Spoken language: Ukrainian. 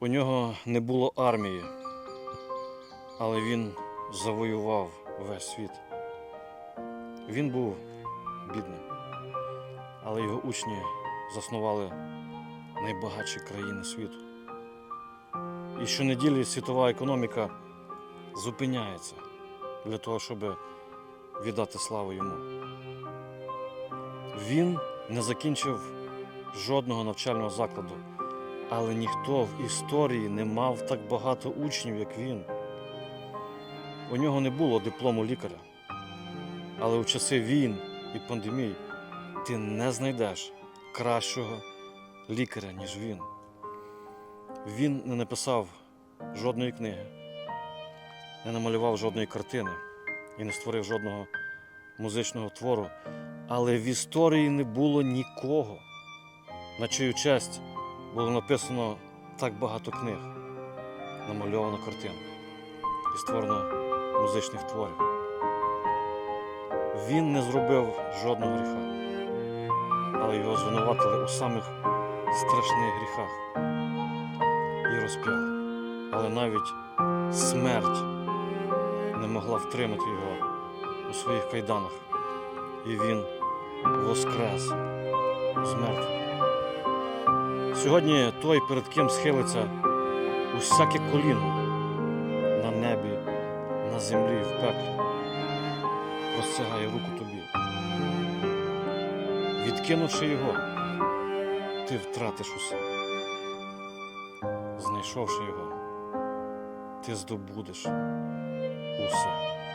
У нього не було армії, але він завоював весь світ. Він був бідним, але його учні заснували найбагатші країни світу. І щонеділі світова економіка зупиняється для того, щоб віддати славу йому. Він не закінчив жодного навчального закладу, але ніхто в історії не мав так багато учнів, як він. У нього не було диплому лікаря. Але у часи війн і пандемій ти не знайдеш кращого лікаря, ніж він. Він не написав жодної книги, не намалював жодної картини і не створив жодного музичного твору. Але в історії не було нікого, на чию честь було написано так багато книг, намальовано картин і створено музичних творів. Він не зробив жодного гріха, але його звинуватили у самих страшних гріхах і розп'яли. Але навіть смерть не могла втримати його у своїх кайданах. І він воскрес з. Сьогодні той, перед ким схилиться усяке коліно на небі, на землі, в пеклі, простягає руку тобі. Відкинувши його, ти втратиш усе. Знайшовши його, ти здобудеш усе.